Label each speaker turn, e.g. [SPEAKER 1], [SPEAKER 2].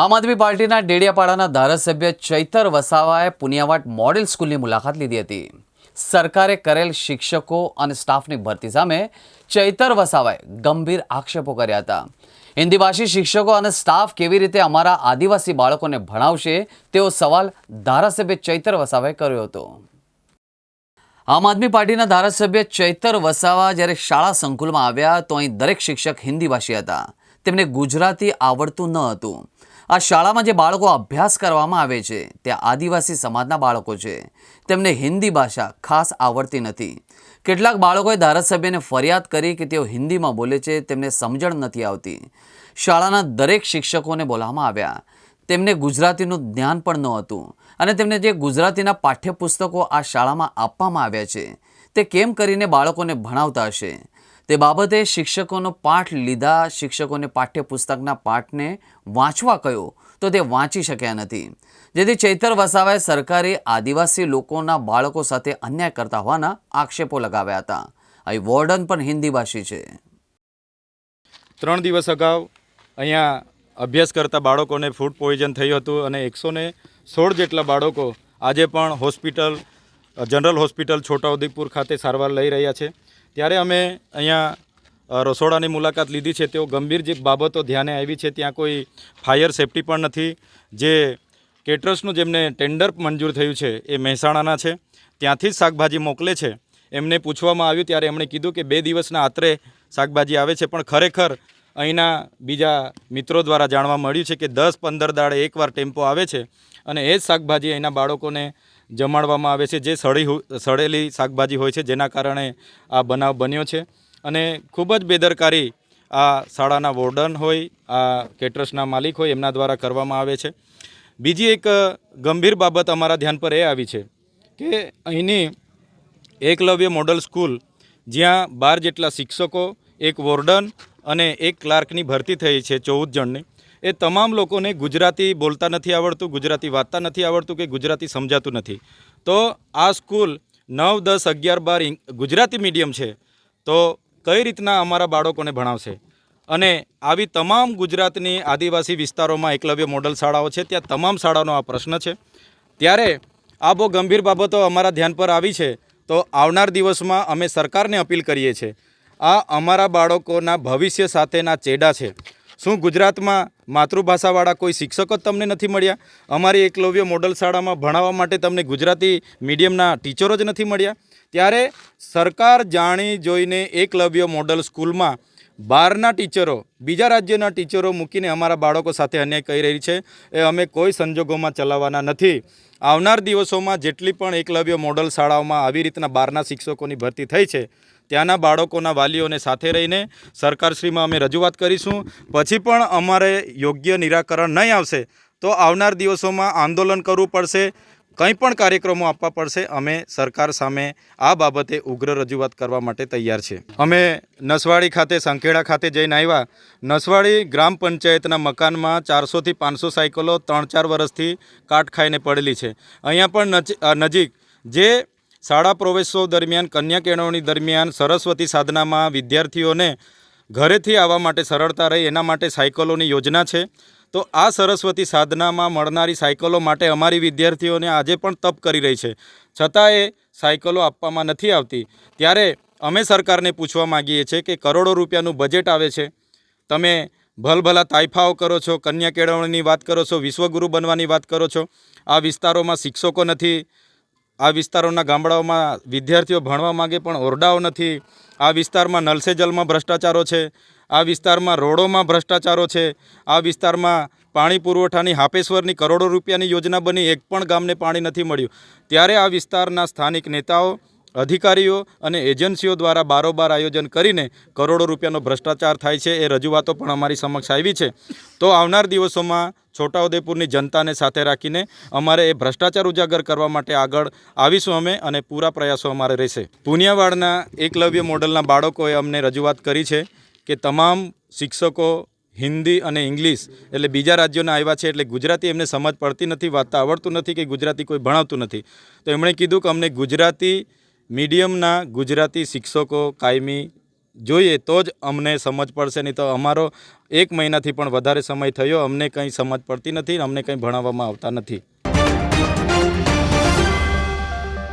[SPEAKER 1] આમ આદમી પાર્ટીના ડેડિયાપાડાના ધારાસભ્ય ચૈતર વસાવાએ પુનિયાવાટ મોડેલ સ્કૂલની મુલાકાત લીધી હતી. સરકારે કરેલ શિક્ષકો અને સ્ટાફની ભરતી સામે ચૈતર વસાવાએ ગંભીર આક્ષેપો કર્યા હતા. હિન્દીભાષી શિક્ષકો અને સ્ટાફ કેવી રીતે અમારા આદિવાસી બાળકોને ભણાવશે તેવો સવાલ ધારાસભ્ય ચૈતર વસાવાએ કર્યો હતો. આમ આદમી પાર્ટીના ધારાસભ્ય ચૈતર વસાવા જ્યારે શાળા સંકુલમાં આવ્યા તો અહીં દરેક શિક્ષક હિન્દી ભાષી હતા. તેમને ગુજરાતી આવડતું ન હતું. આ શાળામાં જે બાળકો અભ્યાસ કરવામાં આવે છે, તે આદિવાસી સમાજના બાળકો છે. તેમને હિન્દી ભાષા ખાસ આવડતી નથી. કેટલાક બાળકોએ ધારાસભ્યને ફરિયાદ કરી કે તેઓ હિન્દીમાં બોલે છે, તેમને સમજણ નથી આવતી. શાળાના દરેક શિક્ષકોને બોલાવવામાં આવ્યા. તેમને ગુજરાતીનું જ્ઞાન પણ ન હતું અને તેમને જે ગુજરાતીના પાઠ્યપુસ્તકો આ શાળામાં આપવામાં આવ્યા છે, તે કેમ કરીને બાળકોને ભણાવતા હશે? તે બાબતે શિક્ષકોનો પાઠ લીધા, શિક્ષકોને પાઠ્યપુસ્તકના પાઠને વાંચવા કહ્યો, તો તે વાંચી શક્યા નથી. જેથી ચૈતર વસાવાએ સરકારી આદિવાસી લોકોના બાળકો સાથે અન્યાય કરતા હોવાના આક્ષેપો લગાવ્યા હતા. અહીં વોર્ડન પણ હિન્દી ભાષી છે.
[SPEAKER 2] ત્રણ દિવસ અગાઉ અહીંયા અભ્યાસ કરતા બાળકોને ફૂડ પોઈઝન થયું હતું અને એકસો ને સોળ જેટલા બાળકો આજે પણ હોસ્પિટલ જનરલ હોસ્પિટલ છોટાઉદેપુર ખાતે સારવાર લઈ રહ્યા છે. ત્યારે અમે અહીંયા રસોડાની મુલાકાત લીધી છે. તેઓ ગંભીર જે બાબતો ધ્યાને આવી છે, ત્યાં કોઈ ફાયર સેફટી પણ નથી. જે કેટરર્સનું જેમને ટેન્ડર મંજૂર થયું છે, એ મહેસાણાના છે. ત્યાંથી જ શાકભાજી મોકલે છે. એમને પૂછવામાં આવ્યું, ત્યારે એમણે કીધું કે બે દિવસના આત્રે શાકભાજી આવે છે, પણ ખરેખર અહીંના બીજા મિત્રો દ્વારા જાણવા મળ્યું છે કે દસ પંદર દાડે એકવાર ટેમ્પો આવે છે અને એ જ શાકભાજી અહીંના બાળકોને જમાડવામાં આવે છે જે સળી સળેલી શાકભાજી હોય છે જેના કારણે આ બનાવ બન્યો છે. અને ખૂબ જ બેદરકારી આ શાળાના વોર્ડન હોય, આ કેટરસના માલિક હોય એમના દ્વારા કરવામાં આવે છે. બીજી એક ગંભીર બાબત અમારા ધ્યાન પર એ આવી છે કે અહીંની એકલવ્ય મોડલ સ્કૂલ જ્યાં બાર જેટલા શિક્ષકો, એક વોર્ડન અને એક ક્લાર્કની ભરતી થઈ છે ચૌદ જણની એ તમામ લોકોને ગુજરાતી બોલતા નથી આવડતું, ગુજરાતી વાંચતા નથી આવડતું કે ગુજરાતી સમજાતું નથી. તો આ સ્કૂલ નવ, દસ, અગિયાર, બાર ગુજરાતી મીડિયમ છે. તો કઈ રીતના અમારા બાળકોને ભણાવશે? અને આવી તમામ ગુજરાતની આદિવાસી વિસ્તારોમાં એકલવ્ય મોડલ શાળાઓ છે, ત્યાં તમામ શાળાનો આ પ્રશ્ન છે. ત્યારે આ બહુ ગંભીર બાબતો અમારા ધ્યાન પર આવી છે, તો આવનાર દિવસમાં અમે સરકારને અપીલ કરીએ છીએ. આ અમારા બાળકોના ભવિષ્ય સાથેના ચેડા છે. શું ગુજરાતમાં માતૃભાષાવાળા કોઈ શિક્ષકો જ તમને નથી મળ્યા? અમારી એકલવ્ય મોડલ શાળામાં ભણાવવા માટે તમને ગુજરાતી મીડિયમના ટીચરો જ નથી મળ્યા. ત્યારે સરકાર જાણી જોઈને એકલવ્ય મોડલ સ્કૂલમાં બહારના ટીચરો, બીજા રાજ્યના ટીચરો મૂકીને અમારા બાળકો સાથે અન્યાય કરી રહી છે. એ અમે કોઈ સંજોગોમાં ચલાવવાના નથી. આવનાર દિવસોમાં જેટલી પણ એકલવ્ય મોડલ શાળાઓમાં આવી રીતના બહારના શિક્ષકોની ભરતી થઈ છે ત્યાંના બાળકોના વાલીઓને સાથે રહીને સરકારશ્રીમાં અમે રજૂઆત કરીશું. પછી પણ અમારે યોગ્ય નિરાકરણ નહીં આવશે તો આવનાર દિવસોમાં આંદોલન કરવું પડશે, કંઈ પણ કાર્યક્રમો આપવા પડશે, અમે સરકાર સામે આ બાબતે ઉગ્ર રજૂઆત કરવા માટે તૈયાર છે. અમે નસવાડી ખાતે, સંખેડા ખાતે જઈને આવ્યા. નસવાડી ગ્રામ પંચાયતના મકાનમાં ચારસોથી પાંચસો સાયકલો ત્રણ ચાર વર્ષથી કાટ ખાઈને પડેલી છે. અહીંયા પણ નજી- નજીક જે શાળા પ્રવેશો દરમિયાન, કન્યા કેળવણી દરમિયાન સરસ્વતી સાધનામાં વિદ્યાર્થીઓને ઘરેથી આવવા માટે સરળતા રહી, એના માટે સાયકલોની યોજના છે. તો આ સરસ્વતી સાધનામાં મળનારી સાયકલો માટે અમારી વિદ્યાર્થીઓને આજે પણ તપ કરી રહી છે. છતાં એ સાયકલો આપવામાં નથી આવતી. ત્યારે અમે સરકારને પૂછવા માગીએ છીએ કે કરોડો રૂપિયાનું બજેટ આવે છે. તમે ભલભલા તાઇફાઓ કરો છો, કન્યા કેળવણીની વાત કરો છો, વિશ્વગુરુ બનવાની વાત કરો છો. આ વિસ્તારોમાં શિક્ષકો નથી આ વિસ્તારોના ગામડાઓમાં વિદ્યાર્થીઓ ભણવા માગે પણ ઓરડાઓ નથી. આ વિસ્તારમાં નલસેજલમાં જલમાં ભ્રષ્ટાચારો છે. આ વિસ્તારમાં રોડોમાં ભ્રષ્ટાચારો છે. આ વિસ્તારમાં પાણી પુરવઠાની હાપેશ્વરની કરોડો રૂપિયાની યોજના બની એક પણ ગામને પાણી નથી મળ્યું. ત્યારે આ વિસ્તારના સ્થાનિક નેતાઓ અધિકારીઓ અને એજન્સીઓ દ્વારા બારોબાર આયોજન કરીને કરોડો રૂપિયાનો ભ્રષ્ટાચાર થાય છે એ રજૂઆતો પણ અમારી સમક્ષ આવી છે. તો આવનાર દિવસોમાં છોટાઉદેપુરની જનતાને સાથે રાખીને અમારે એ ભ્રષ્ટાચાર ઉજાગર કરવા માટે આગળ આવીશું અમે અને પૂરા પ્રયાસો અમારે રહેશે. પુનિયાવાડના એકલવ્ય મોડલના બાળકોએ અમને રજૂઆત કરી છે કે તમામ શિક્ષકો હિન્દી અને ઇંગ્લિશ એટલે બીજા રાજ્યોના આવ્યા છે એટલે ગુજરાતી એમને સમજ પડતી નથી વાંચતા આવડતું નથી કે ગુજરાતી કોઈ ભણાવતું નથી. તો એમણે કીધું કે અમને ગુજરાતી મીડિયમના ગુજરાતી શિક્ષકો કાયમી જોઈએ તો જ અમને સમજ પડશે, નહીં તો અમારો એક મહિનાથી પણ વધારે સમય થયો, અમને કંઈ સમજ પડતી નથી અમને કંઈ ભણાવવામાં આવતા નથી.